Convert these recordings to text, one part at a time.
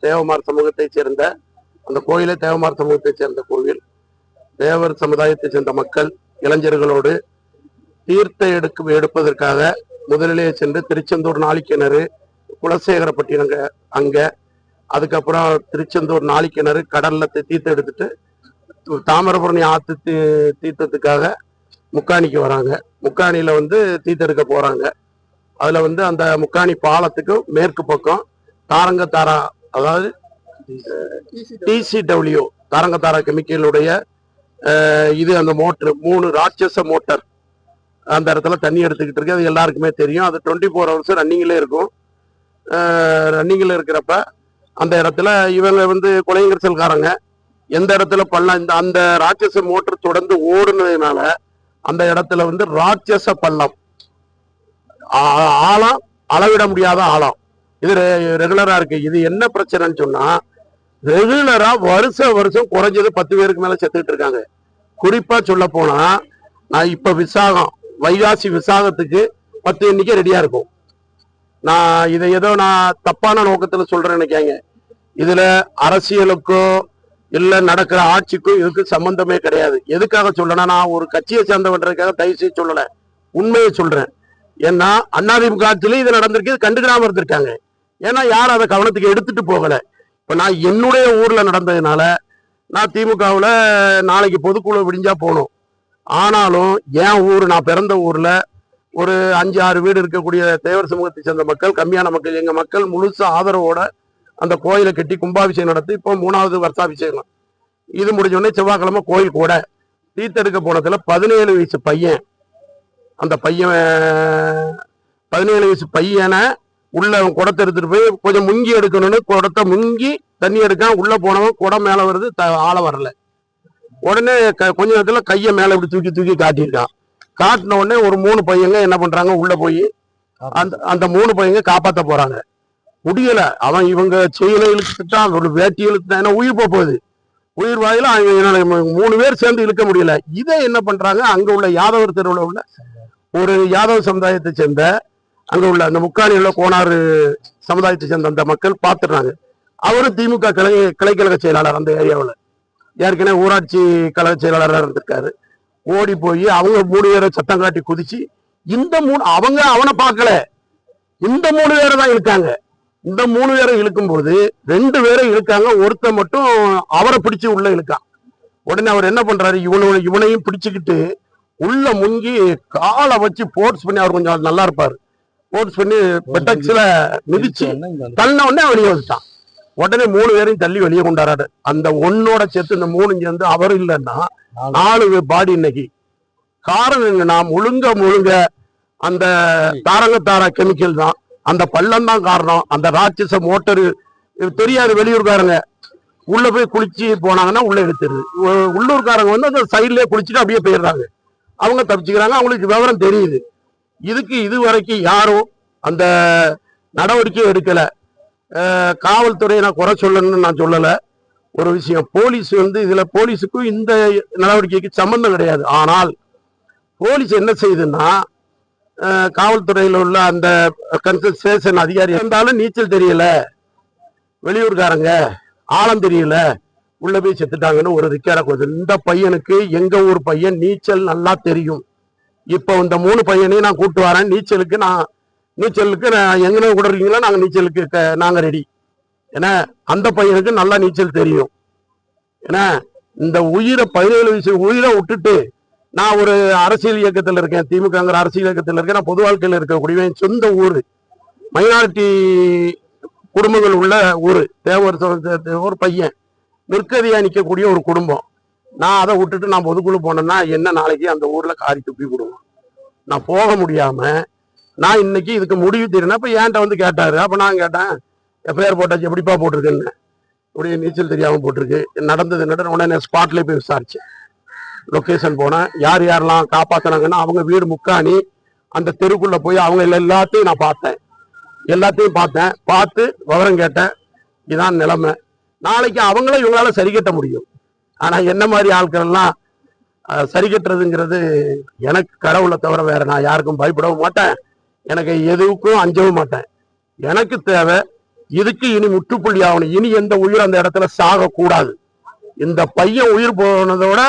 தேவமார் சமூகத்தைச் சேர்ந்த அந்த கோயிலே தேவமார் சமூகத்தைச் சேர்ந்த கோவில் தேவர் சமுதாயத்தைச் சேர்ந்த மக்கள் இளைஞர்களோடு தீர்த்த எடுக்க எடுப்பதற்காக முதலிலே சென்று திருச்செந்தூர் நாளிக்கிணறு குலசேகரப்பட்டினங்க அங்க. அதுக்கப்புறம் திருச்செந்தூர் நாளிக்கிணறு கடல்ல தீர்த்த எடுத்துட்டு தாமிரபரணி ஆத்து தீ- தீர்த்தத்துக்காக முக்காணிக்கு வராங்க. முக்காணியில வந்து தீர்த்தம் எடுக்க போறாங்க. அதுல வந்து அந்த முக்காணி பாலத்துக்கு மேற்கு பக்கம் தாரங்க தாரா அதாவது டிசிடபிள்யூ தாரங்கத்தாரா கெமிக்கலுடைய இது அந்த மோட்டர் மூணு ராட்சச மோட்டர். அந்த இடத்துல தண்ணி எடுத்துக்கிட்டு இருக்கு. அது எல்லாருக்குமே தெரியும். அது டுவெண்ட்டி ஃபோர் ஹவர்ஸ் ரன்னிங்கில் இருக்கும் ரன்னிங்கில் இருக்கிறப்ப அந்த இடத்துல இவங்க வந்து கொலைங்கரசல்காரங்க எந்த இடத்துல பள்ளம் இந்த அந்த ராட்சச மோட்டர் தொடர்ந்து ஓடுனதுனால அந்த இடத்துல வந்து ராட்சச பள்ளம். ஆ- ஆழம் அளவிட முடியாத ஆழம் இது ரெகுலரா இருக்கு. இது என்ன பிரச்சனைன்னு சொன்னா ரெகுலரா வருஷம் வருஷம் குறைஞ்சது பத்து பேருக்கு மேல செத்துக்கிட்டு இருக்காங்க. குறிப்பா சொல்ல போனா நான் இப்ப விசாகம் வைகாசி விசாகத்துக்கு பத்து எண்ணிக்கை ரெடியா இருக்கும். நான் இதை ஏதோ நான் தப்பான நோக்கத்துல சொல்றேன்னு நினைக்காங்க இதுல அரசியலுக்கோ இல்ல நடக்கிற ஆட்சிக்கும் இதுக்கு சம்பந்தமே கிடையாது. எதுக்காக சொல்லனா நான் ஒரு கட்சியை சேர்ந்தவன்றதுக்காக தயவு செய்து சொல்லல. உண்மையை சொல்றேன். ஏன்னா அதிமுக இது நடந்திருக்கு இது கண்டுக்கிடாம இருந்திருக்காங்க. ஏன்னா யாரும் அதை கவனத்துக்கு எடுத்துட்டு போகல. இப்ப நான் என்னுடைய ஊர்ல நடந்ததுனால நான் திமுகவில் நாளைக்கு பொதுக்குழு விடிஞ்சா போகணும். ஆனாலும் என் ஊர் நான் பிறந்த ஊரில் ஒரு அஞ்சு ஆறு வீடு இருக்கக்கூடிய தேவர் சமூகத்தை சேர்ந்த மக்கள் கம்மியான மக்கள் எங்கள் மக்கள் முழுசு ஆதரவோட அந்த கோயிலை கட்டி கும்பாபிஷேகம் நடத்தி இப்போ மூணாவது வருஷாபிஷேகம். இது முடிஞ்சோடனே செவ்வாய்க்கிழமை கோயில் கூட. தீர்த்தெடுக்க போனதுல பதினேழு வயசு பையன். அந்த பையன் பதினேழு வயசு பையனை உள்ள அவன் குடத்தை எடுத்துட்டு போய் கொஞ்சம் முங்கி எடுக்கணும்னு குடத்தை முங்கி தண்ணி எடுக்காம உள்ள போனவன் குடம் மேல வருது த- ஆளை வரல. உடனே க- கொஞ்ச நேரத்துல கையை மேல இப்படி தூக்கி தூக்கி காட்டியிருக்கான். காட்டின உடனே ஒரு மூணு பையங்க என்ன பண்றாங்க உள்ள போய் அந்த அந்த மூணு பையங்க காப்பாத்த போறாங்க. முடியல. அவன் இவங்க செயலை இழுத்துட்டான் ஒரு வேட்டி இழுத்துட்டான் ஏன்னா உயிர் போக போகுது உயிர் வாயில மூணு பேர் சேர்ந்து இழுக்க முடியல. இதை என்ன பண்றாங்க அங்க உள்ள யாதவர் தெருவில் உள்ள ஒரு யாதவ சமுதாயத்தை சேர்ந்த அங்க உள்ள அந்த முக்காலியில் கோனாறு சமுதாயத்தை சேர்ந்த அந்த மக்கள் பார்த்துடுறாங்க. அவரும் திமுக கிளை கிளைக்கழக செயலாளர் அந்த ஏரியாவில். ஏற்கனவே ஊராட்சி கழக செயலாளராக இருந்திருக்காரு. ஓடி போய் அவங்க மூணு பேரை சத்தம் காட்டி குதிச்சு இந்த மூணு அவங்க அவனை பார்க்கல. இந்த மூணு பேரை தான் இழுக்காங்க இந்த மூணு பேரை இழுக்கும்போது ரெண்டு பேரை இழுக்காங்க. ஒருத்தன் மட்டும் அவரை பிடிச்சு உள்ள இழுக்கான். உடனே அவர் என்ன பண்றாரு? இவனு இவனையும் பிடிச்சுக்கிட்டு உள்ள முங்கி காலை வச்சு போர்ட்ஸ் பண்ணி அவர் கொஞ்சம் நல்லா இருப்பாரு. போர்ஸ் பண்ணி பெட்டக்ஸ்ல மிதிச்சு தள்ள உடனே வெளியே வந்துட்டான் உடனே மூணு பேரையும் தள்ளி வெளியே கொண்டாடாரு அந்த ஒன்னோட சேர்த்து இந்த மூணு சேர்ந்து அவர் இல்லைன்னா நாலு. பாடி இன்னைக்கு. காரணம் என்னன்னா முழுங்க முழுங்க அந்த தாரங்கத்தாரா கெமிக்கல் தான். அந்த பள்ளம் தான் காரணம். அந்த ராட்சச மோட்டரு தெரியாது வெளியூர்காரங்க. உள்ள போய் குளிச்சு போனாங்கன்னா உள்ள எடுத்துருது உள்ளூர்காரங்க வந்து அந்த சைட்லயே குளிச்சுட்டு அப்படியே போயிடுறாங்க. அவங்க தப்பிச்சுக்கிறாங்க. அவங்களுக்கு விவரம் தெரியுது. இதுக்கு இது வரைக்கும் யாரும் அந்த நடவடிக்கை எடுக்கலை. காவல்துறையை நான் குறை சொல்லணும்னு நான் சொல்லலை. ஒரு விஷயம் போலீஸ் வந்து இதில் போலீஸுக்கும் இந்த நடவடிக்கைக்கு சம்மந்தம் கிடையாது. ஆனால் போலீஸ் என்ன செய்யுதுன்னா காவல்துறையில் உள்ள அந்த கன்சல்டேஷன் அதிகாரி இருந்தாலும் நீச்சல் தெரியல. வெளியூர்காரங்க ஆழம் தெரியல. உள்ள போய் செத்துட்டாங்கன்னு ஒரு ரிக்கார்டை கொடுத்து இந்த பையனுக்கு எங்க ஊர் பையன் நீச்சல் நல்லா தெரியும். இப்போ இந்த மூணு பையனையும் நான் கூப்பிட்டு வரேன். நீச்சலுக்கு நான் நீச்சலுக்கு நான் எங்கன கூட இருக்கீங்களா? நீச்சலுக்கு நாங்கள் ரெடி ஏன்னா அந்த பையனுக்கு நல்லா நீச்சல் தெரியும். ஏன்னா இந்த உயிரை பதினேழு வயசு உயிரை விட்டுட்டு நான் ஒரு அரசியல் இயக்கத்தில் இருக்கேன். திமுகங்கிற அரசியல் இயக்கத்தில் இருக்கேன். நான் பொது வாழ்க்கையில் இருக்கக்கூடிய என் சொந்த ஊர். மைனாரிட்டி குடும்பங்கள் உள்ள ஊர். தேவர் ஒரு பையன். நிற்கதியாக நிற்கக்கூடிய ஒரு குடும்பம். நான் அதை விட்டுட்டு நான் பொதுக்குழு போனேன்னா என்ன நாளைக்கு அந்த ஊர்ல காரி துப்பி விடுவோம் நான் போக முடியாம நான் இன்னைக்கு இதுக்கு முடிவு தெரியணும் அப்ப ஏன்ட்ட வந்து கேட்டாரு. அப்ப நான் கேட்டேன் எஃப்ஐஆர் போட்டாச்சு எப்படிப்பா போட்டிருக்குன்னு. இப்படி நீச்சல் தெரியாம போட்டிருக்கு. நடந்தது என்னட்டு உடனே ஸ்பாட்ல போய் விசாரிச்சேன். லொக்கேஷன் போனேன். யார் யாரெல்லாம் காப்பாத்தினாங்கன்னா அவங்க வீடு முக்காணி அந்த தெருக்குள்ள போய் அவங்க எல்லாத்தையும் நான் பார்த்தேன். எல்லாத்தையும் பார்த்தேன். பார்த்து விவரம் கேட்டேன். இதான் நிலைமை. நாளைக்கு அவங்கள இவங்களால சரி கட்ட முடியும். ஆனா என்ன மாதிரி ஆட்கள் எல்லாம் சரி கட்டுறதுங்கிறது எனக்கு கடவுளை தவிர வேற நான் யாருக்கும் பயப்படவும் மாட்டேன். எனக்கு எதுவுக்கும் அஞ்சவும் மாட்டேன். எனக்கு தேவை இதுக்கு இனி முற்றுப்புள்ளி ஆகணும். இனி எந்த உயிர் அந்த இடத்துல சாக கூடாது இந்த பையன் உயிர் போனதோட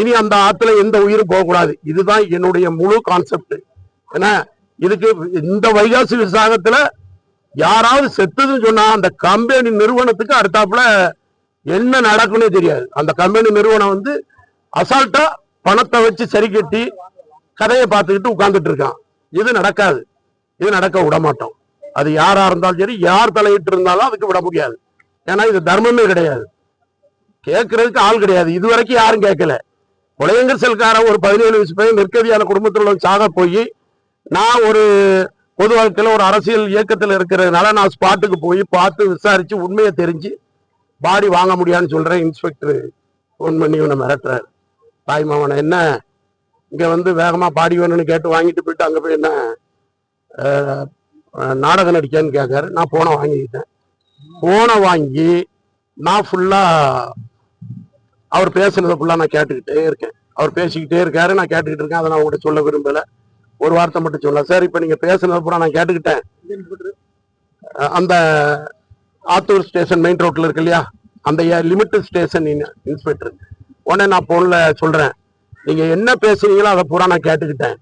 இனி அந்த ஆத்துல எந்த உயிரும் போகக்கூடாது. இதுதான் என்னுடைய முழு கான்செப்ட் ஏன்னா இதுக்கு இந்த வைகாசி விசாகத்துல யாராவது செத்துதுன்னு சொன்னா அந்த கம்பெனி நிறுவனத்துக்கு அடுத்தாப்புல என்ன நடக்கும்னே தெரியாது. அந்த கம்பெனி நிறுவனம் வந்து அசால்ட்டா பணத்தை வச்சு சரி கட்டி கதையை பார்த்துக்கிட்டு உட்கார்ந்துட்டு இருக்கான். இது நடக்காது. இது நடக்க விட மாட்டோம் அது யாரா இருந்தாலும் சரி யார் தலையிட்டு இருந்தாலும் அதுக்கு விட முடியாது. ஏன்னா இது தர்மமே கிடையாது. கேட்கறதுக்கு ஆள் கிடையாது. இது வரைக்கும் யாரும் கேட்கல. புலையங்கர் செல்காரன் ஒரு பதினேழு வயசு பையன் நெற்கதியான குடும்பத்தில் உள்ள சாக போய் நான் ஒரு பொது வாழ்க்கையில் ஒரு அரசியல் இயக்கத்தில் இருக்கிறதுனால நான் ஸ்பாட்டுக்கு போய் பார்த்து விசாரித்து உண்மையை தெரிஞ்சு பாடி வாங்க முடியாதுன்னு சொல்றேன் இன்ஸ்பெக்டர் ஃபோன் பண்ணி இவனை மிரட்டுறாரு. தாய் மாமனை என்ன? இங்க வந்து வேகமா பாடி வேணும்னு கேட்டு வாங்கிட்டு போயிட்டு அங்க போய் என்ன நாடகம் நடிக்கான்னு கேட்காரு. நான் போனை வாங்கிக்கிட்டேன். போனை வாங்கி நான் ஃபுல்லா அவர் பேசுனதை ஃபுல்லா நான் கேட்டுக்கிட்டே இருக்கேன். அவர் பேசிக்கிட்டே இருக்காரு நான் கேட்டுக்கிட்டு இருக்கேன். அதை நான் உங்கள்கிட்ட சொல்ல விரும்பல. ஒரு வார்த்தை மட்டும் சொல்ல. சார் இப்ப நீங்க பேசுனதை பூரா நான் கேட்டுக்கிட்டேன். அந்த ஆத்தூர் ஸ்டேஷன் மெயின் ரோட்டில் இருக்கு இல்லையா? அந்த லிமிட்டட் ஸ்டேஷன் இன்ஸ்பெக்டர் உடனே நான் ஃபோனில் சொல்கிறேன் நீங்கள் என்ன பேசுகிறீங்களோ அதை பூரா நான் கேட்டுக்கிட்டேன்.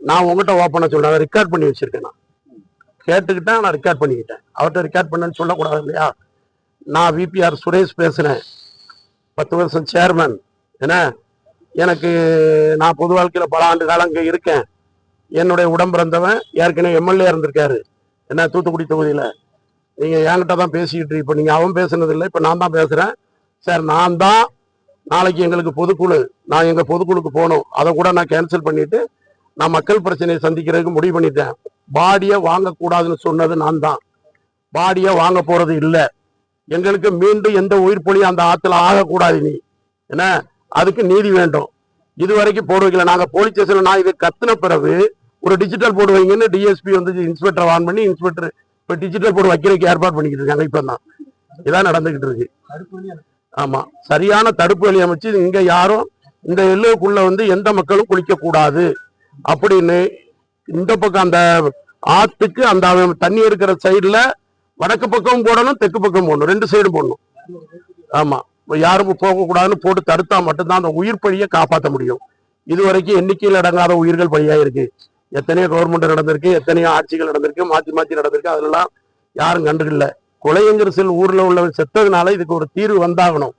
நான் உங்கள்கிட்ட உங்ககிட்ட சொல்கிறேன் அதை ரெக்கார்ட் பண்ணி வச்சுருக்கேன் நான். கேட்டுக்கிட்டேன் நான் ரெக்கார்ட் பண்ணிக்கிட்டேன். அவர்கிட்ட ரெக்கார்ட் பண்ணேன்னு சொல்லக்கூடாது இல்லையா? நான் விபிஆர் சுரேஷ் பேசுகிறேன் பத்து வருஷம் சேர்மன் என்ன? எனக்கு நான் பொது வாழ்க்கையில் பல ஆண்டு காலம் அங்கே இருக்கேன். என்னுடைய உடம்பிறந்தவன் ஏற்கனவே எம்எல்ஏ இருந்திருக்காரு. என்ன? தூத்துக்குடி தொகுதியில். நீங்கள் என்கிட்ட தான் பேசிக்கிட்டு இப்போ நீங்கள் அவன் பேசுனது இல்லை இப்போ நான் தான் பேசுகிறேன் சார் நான் தான் நாளைக்கு எங்களுக்கு பொதுக்குழு நான் எங்கள் பொதுக்குழுக்கு போகணும். அதை கூட நான் கேன்சல் பண்ணிவிட்டு நான் மக்கள் பிரச்சனையை சந்திக்கிறதுக்கு முடிவு பண்ணிட்டேன். பாடியை வாங்கக்கூடாதுன்னு சொன்னது நான் தான். பாடியை வாங்க போகிறது இல்லை. எங்களுக்கு மீண்டும் எந்த உயிர் பொலியும் அந்த ஆற்றுல ஆகக்கூடாது நீ. என்ன? அதுக்கு நீதி வேண்டும். இது வரைக்கும் போடு வைக்கல போலீஸ் ஸ்டேஷனில் நான் இது கத்துன பிறகு ஒரு டிஜிட்டல் போர்டு வைங்கன்னு டிஎஸ்பி வந்து இன்ஸ்பெக்டர் ஆன் பண்ணி இன்ஸ்பெக்டர் இப்போ டிஜிட்டல் போர்டு வைக்கிறதுக்கு ஏற்பாடு பண்ணிக்கிட்டு இருக்காங்க இப்ப தான் இதான் நடந்துகிட்டு இருக்கு. ஆமா. சரியான தடுப்பு வழி அமைச்சு இங்க யாரும் இந்த எல்லைக்குள்ள வந்து எந்த மக்களும் குளிக்க கூடாது அப்படின்னு இந்த பக்கம் அந்த ஆத்துக்கு அந்த தண்ணி இருக்கிற சைடுல வடக்கு பக்கம் போடணும் தெற்கு பக்கம் போடணும். ரெண்டு சைடும் போடணும். ஆமா. யாரும் போகக்கூடாதுன்னு போட்டு தடுத்தா மட்டும்தான் அந்த உயிர் பழியை காப்பாற்ற முடியும். இது வரைக்கும் எண்ணிக்கையில் அடங்காத உயிர்கள் பலியா இருக்கு எத்தனையோ கவர்மெண்ட் நடந்திருக்கு எத்தனையோ ஆட்சிகள் நடந்திருக்கு மாற்றி மாற்றி நடந்திருக்கு. அதெல்லாம் யாரும் கண்டுக்கல. கொலையங்கர் செல் ஊரில் உள்ள செத்ததுனால இதுக்கு ஒரு தீர்வு வந்தாகணும்.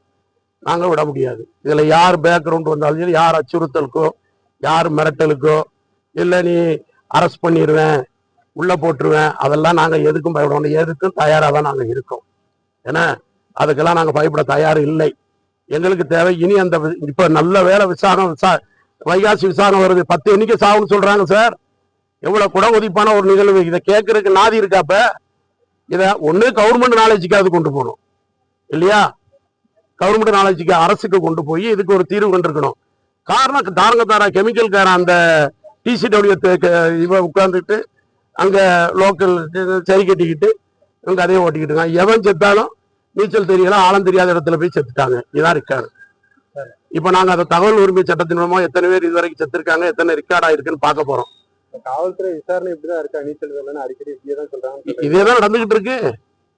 நாங்கள் விட முடியாது. இதில் யார் பேக்ரவுண்ட் வந்தாலும் சரி யார் அச்சுறுத்தலுக்கோ யார் மிரட்டலுக்கோ இல்லை நீ அரெஸ்ட் பண்ணிடுவேன் உள்ளே போட்டுருவேன் அதெல்லாம் நாங்கள் எதுக்கும் பயப்படணும் எதுக்கும் தயாராக தான் நாங்கள் இருக்கோம். ஏன்னா அதுக்கெல்லாம் நாங்கள் பயப்பட தயார் இல்லை. எங்களுக்கு தேவை இனி அந்த வி- நல்ல வேலை விசாரணை விசா வைகாசி விசாரணை வருது. பத்து எண்ணிக்கை சாகுன்னு சொல்றாங்க சார் எவ்வளவு குட உதிப்பான ஒரு நிகழ்வு. இதை கேட்கறதுக்கு நாதி இருக்காப்ப இத ஒண்ணு கவர்மெண்ட் நாலேஜுக்காவது கொண்டு போகணும். இல்லையா? கவர்மெண்ட் நாலேஜுக்கு அரசுக்கு கொண்டு போய் இதுக்கு ஒரு தீர்வு கொண்டிருக்கணும். காரணம் தாரங்கத்தாரா கெமிக்கல்காரன் அந்த டிசிடபிள்யூ இவ உட்கார்ந்துட்டு அங்க லோக்கல் சரி கட்டிக்கிட்டு அங்கே அதே ஓட்டிக்கிட்டு இருக்காங்க. எவன் செத்தாலும் நீச்சல் தெரியல ஆழம் தெரியாத இடத்துல போய் செத்துட்டாங்க. இதான் இருக்காரு. இப்ப நாங்க அந்த தகவல் உரிமை சட்டத்தின் மூலமா எத்தனை பேர் இது வரைக்கும் செத்துருக்காங்க எத்தனை ரெக்கார்ட் ஆயிருக்குன்னு பார்க்க போறோம். காவல்துறை விசாரணை இப்படிதான் இருக்கா நீச்சல் வேலைன்னு அடிக்கடி இப்படியே சொல்றாங்க. இதேதான் நடந்துகிட்டு இருக்கு.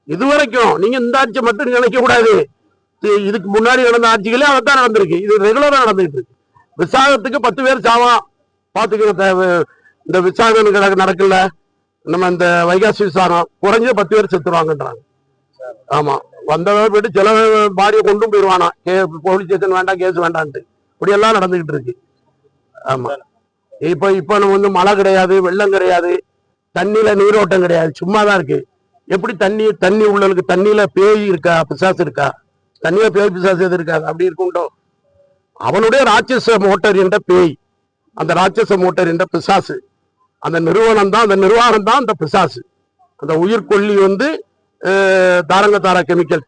இது வரைக்கும் நீங்க இந்த ஆட்சியை மட்டும் நினைக்க கூடாது. இது- இதுக்கு முன்னாடி நடந்த ஆட்சிகளே அதான் நடந்திருக்கு. இது ரெகுலரா நடந்துகிட்டு இருக்கு. விசாகத்துக்கு பத்து பேர் சாவான் பாத்துக்கங்க தேவை இந்த விசாகம் நடக்கல. நம்ம இந்த வைகாசி விசாகம் குறைஞ்ச பத்து பேர் செத்துருவாங்கன்றாங்க. ஆமா. வந்தவன் போயிட்டு சில பாடியை கொண்டும் போயிடுவானா கே போலீஸ் ஸ்டேஷன் வேண்டாம் கேஸ் வேண்டான்ட்டு. இப்படி எல்லாம் நடந்துகிட்டு இருக்கு. ஆமா. இப்ப இப்ப நம்ம வந்து மழை கிடையாது வெள்ளம் கிடையாது தண்ணியில நீரோட்டம் கிடையாது. சும்மா தான் இருக்கு. எப்படி தண்ணி தண்ணி உள்ளதுக்கு தண்ணியில பேய் இருக்கா பிசாசு இருக்கா? தண்ணியில பேய் பிசாசு எது இருக்காது அப்படி இருக்குண்டோ அவனுடைய ராட்சச மோட்டர் என்ற பேய். அந்த ராட்சச மோட்டர் என்ற பிசாசு. அந்த நிறுவனம் தான் அந்த நிர்வாகம் தான் அந்த பிசாசு. அந்த உயிர்கொல்லி வந்து அஹ், தாரங்க தாரா கெமிக்கல்.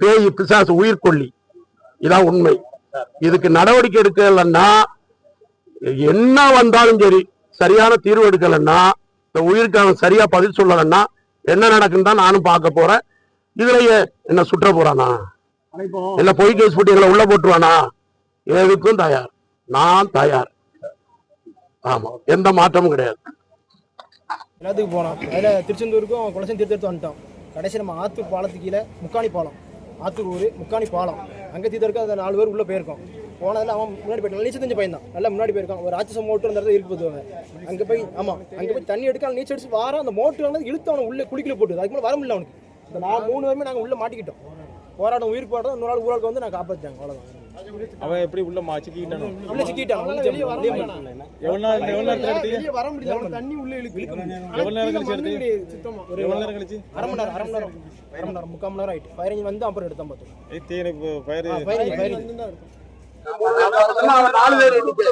பேய் பிசாசு உயிர்கொல்லி இதான் உண்மை. இதுக்கு நடவடிக்கை எடுக்கலன்னா என்ன வந்தாலும் சரி சரியான தீர்வு எடுக்கலன்னா இந்த உயிருக்கு அவன் சரியா பதில் சொல்லலைன்னா என்ன நடக்குன்னு தான் நானும் பார்க்க போறேன். இதுலயே என்ன சுற்ற போறானா? இல்ல பொய் கேஸ் போட்டு எங்களை உள்ள போட்டுருவானா? எதுக்கும் தயார். நான் தயார். ஆமா எந்த மாற்றமும் கிடையாது. எல்லாத்துக்கும் போனோம் அதில் திருச்செந்தூருக்கும் குளசம் தீர்த்தெடுத்து வந்துட்டோம் கடைசி நம்ம ஆத்தூர் பாலத்துக்கு கீழே முக்காணி பாலம். ஆத்தூர் ஊர் முக்காணி பாலம். அங்கே தீர்த்தருக்கு அந்த நாலு பேர் உள்ளே போயிருக்கோம். போனதில் அவன் முன்னாடி போயிட்டான். நீச்சல் தெரிஞ்ச பையன் தான். நல்லா முன்னாடி போயிருக்கான். ஒரு ராட்சச மோட்டர் அந்த இடத்துல இருக்கு அங்கே போய் ஆமாம் அங்கே போய் தண்ணி எடுக்க அவன் நீச்சல் அடிச்சு வாரம் அந்த மோட்டர் வந்து இழுத்து அவனை உள்ளே குளிக்கல போட்டு அதுக்கு மேலே வர முடியல அவனுக்கு. இந்த நான் மூணு பேருமே நாங்கள் உள்ளே மாட்டிக்கிட்டோம். போராட்டம் உயிர் போராட்டம். இன்னொரு நாள் ஊராளுக்கு வந்து நான் காப்பாற்றிட்டாங்க அவ்வளோதான் அவன் எப்படி உள்ள உள்ளே சிக்கிட்டான். வெளியே வர எவ்வளவு நாள் எவ்வளவு நேரத்துல எடுத்தீங்க? வெளியே வர முடியல. தண்ணி உள்ளே இழுக்கு. எவ்வளவு நேரம் கழிச்சு எடுத்தீங்க? ஒரு எவ்வளவு நேரம் கழிச்சு? அரை மணி நேரம் அரை மணி நேரம். அரை மணி நேரம். முக்கால் மணி நேரம் ஆயிட்டு. ஃபயரிங் வந்து அப்புறம் எடுத்தோம் பார்த்தோம் ஏய், தீயணைப்பு ஃபயர் ஃபயரிங் ஃபயரிங் நாலு பேர் எண்ணிக்கை.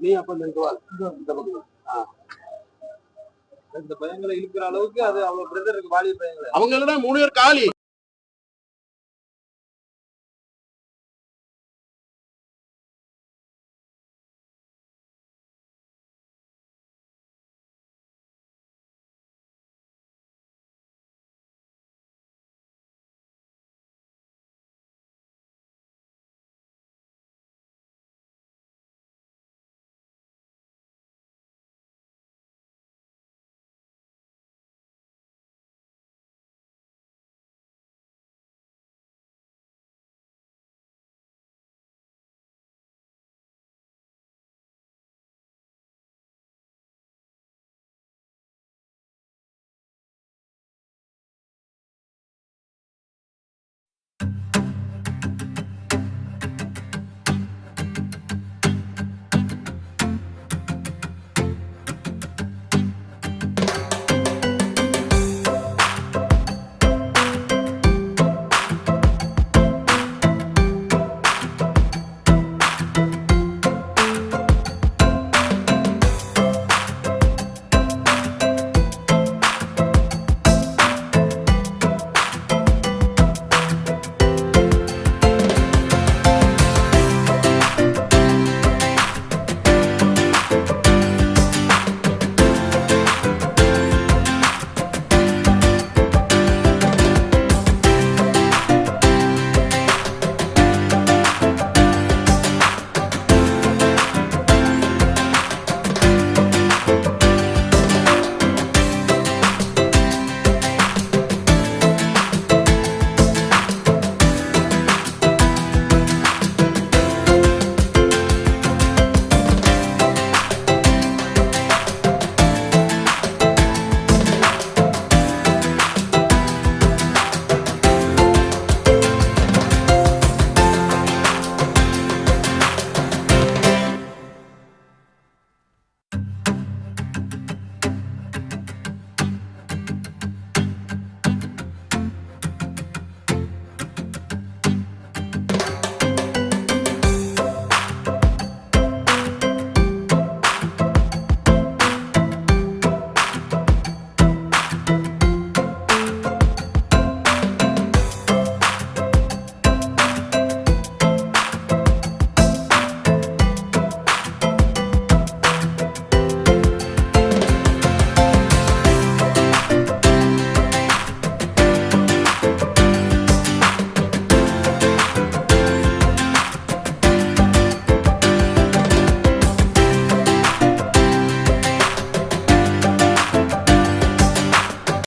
நீ அப்ப இந்த இங்க வா. இந்த பக்கம். ஆ. இந்த பையங்களை இழுக்கிற அளவுக்கு அது அவங்க பிரதருக்கு வாலி பையங்களை அவங்களதான் மூணு பேர் காலி.